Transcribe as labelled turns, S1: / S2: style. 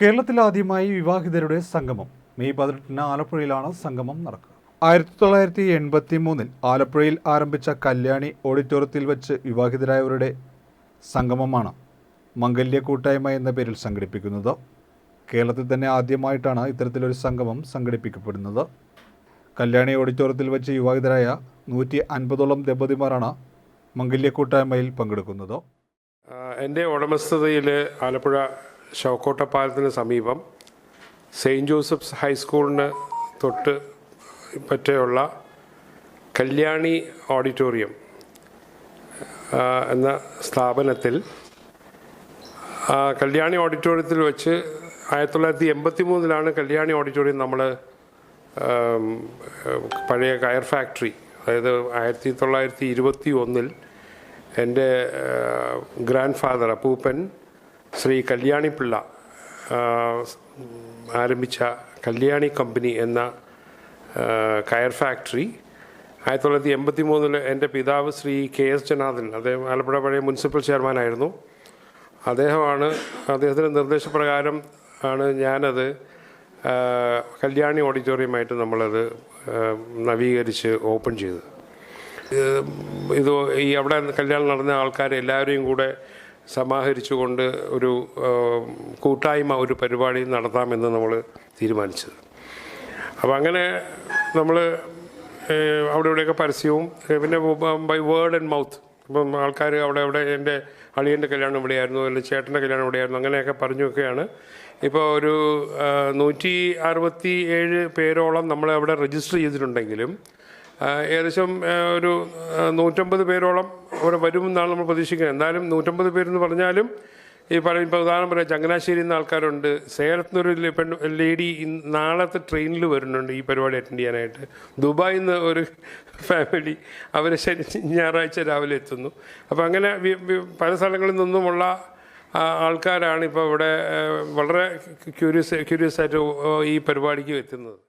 S1: കേരളത്തിൽ ആദ്യമായി വിവാഹിതരുടെ സംഗമം. മെയ് പതിനെട്ടിന് ആലപ്പുഴയിലാണ് സംഗമം നടക്കുക. ആയിരത്തി തൊള്ളായിരത്തി എൺപത്തി മൂന്നിൽ ആലപ്പുഴയിൽ ആരംഭിച്ച കല്യാണി ഓഡിറ്റോറിയത്തിൽ വെച്ച് വിവാഹിതരായവരുടെ സംഗമമാണ് മംഗല്യ കൂട്ടായ്മ എന്ന പേരിൽ സംഘടിപ്പിക്കുന്നത്. കേരളത്തിൽ തന്നെ ആദ്യമായിട്ടാണ് ഇത്തരത്തിലൊരു സംഗമം സംഘടിപ്പിക്കപ്പെടുന്നത്. കല്യാണി ഓഡിറ്റോറിയത്തിൽ വെച്ച് വിവാഹിതരായ നൂറ്റി അൻപതോളം ദമ്പതിമാരാണ് മംഗല്യ കൂട്ടായ്മയിൽ പങ്കെടുക്കുന്നത്.
S2: എന്റെ ഉടമസ്ഥതയിൽ ആലപ്പുഴ ശവക്കോട്ടപ്പാലത്തിന് സമീപം സെയിന്റ് ജോസഫ്സ് ഹൈസ്കൂളിന് തൊട്ട് പറ്റെയുള്ള കല്യാണി ഓഡിറ്റോറിയം എന്ന സ്ഥാപനത്തിൽ കല്യാണി ഓഡിറ്റോറിയത്തിൽ വെച്ച് ആയിരത്തി തൊള്ളായിരത്തി എൺപത്തി മൂന്നിലാണ് കല്യാണി ഓഡിറ്റോറിയം നമ്മൾ പഴയ കയർ ഫാക്ടറി അതായത് ആയിരത്തി തൊള്ളായിരത്തി ഇരുപത്തി ഒന്നിൽ എന്റെ ഗ്രാൻഡ് ഫാദർ അപ്പൂപ്പൻ ശ്രീ കല്യാണിപ്പിള്ള ആരംഭിച്ച കല്യാണി കമ്പനി എന്ന കയർ ഫാക്ടറി ആയിരത്തി തൊള്ളായിരത്തി എൺപത്തി മൂന്നിൽ എന്റെ പിതാവ് ശ്രീ കെ എസ് ജനാർദ്ദൻ അദ്ദേഹം ആലപ്പുഴ പഴയ മുനിസിപ്പൽ ചെയർമാനായിരുന്നു അദ്ദേഹമാണ് അദ്ദേഹത്തിന്റെ നിർദ്ദേശപ്രകാരം ആണ് ഞാനത് കല്യാണി ഓഡിറ്റോറിയമായിട്ട് നമ്മളത് നവീകരിച്ച് ഓപ്പൺ ചെയ്തത്. ഇത് ഈ അവിടെ കല്യാണം നടന്ന ആൾക്കാരെ എല്ലാവരെയും കൂടെ സമാഹരിച്ചുകൊണ്ട് ഒരു കൂട്ടായ്മ ഒരു പരിപാടി നടത്താമെന്ന് നമ്മൾ തീരുമാനിച്ചത്. അപ്പോൾ അങ്ങനെ നമ്മൾ അവിടെ ഇവിടെയൊക്കെ പരസ്യവും പിന്നെ ബൈ വേർഡ് ആൻഡ് മൗത്ത്. ഇപ്പം ആൾക്കാർ അവിടെ അവിടെ എന്റെ അളിയന്റെ കല്യാണം ഇവിടെയായിരുന്നു അല്ലെങ്കിൽ ചേട്ടന്റെ കല്യാണം ഇവിടെയായിരുന്നു അങ്ങനെയൊക്കെ പറഞ്ഞൊക്കെയാണ്. ഇപ്പോൾ ഒരു നൂറ്റി അറുപത്തി ഏഴ് പേരോളം നമ്മൾ അവിടെ രജിസ്റ്റർ ചെയ്തിട്ടുണ്ടെങ്കിലും ഏകദേശം ഒരു നൂറ്റമ്പത് പേരോളം അവിടെ വരുമെന്നാണ് നമ്മൾ പ്രതീക്ഷിക്കുന്നത്. എന്നാലും നൂറ്റമ്പത് പേരെന്ന് പറഞ്ഞാലും ഈ പറയും ഇപ്പോൾ ഉദാഹരണം പറയാം ചങ്ങനാശ്ശേരിയിൽ നിന്ന് ആൾക്കാരുണ്ട്. സേലത്ത് നിന്നൊരു ലെ- പെൺ ലേഡി നാളത്തെ ട്രെയിനിൽ വരുന്നുണ്ട് ഈ പരിപാടി അറ്റൻഡ് ചെയ്യാനായിട്ട്. ദുബായിൽ നിന്ന് ഒരു ഫാമിലി അവർ ശനി ഞായറാഴ്ച രാവിലെ എത്തുന്നു. അപ്പോൾ അങ്ങനെ പല സ്ഥലങ്ങളിൽ നിന്നുമുള്ള ആൾക്കാരാണ് ഇപ്പോൾ ഇവിടെ വളരെ ക്യൂരിയസ് ക്യൂരിയസ് ആയിട്ട് ഈ പരിപാടിക്ക് എത്തുന്നത്.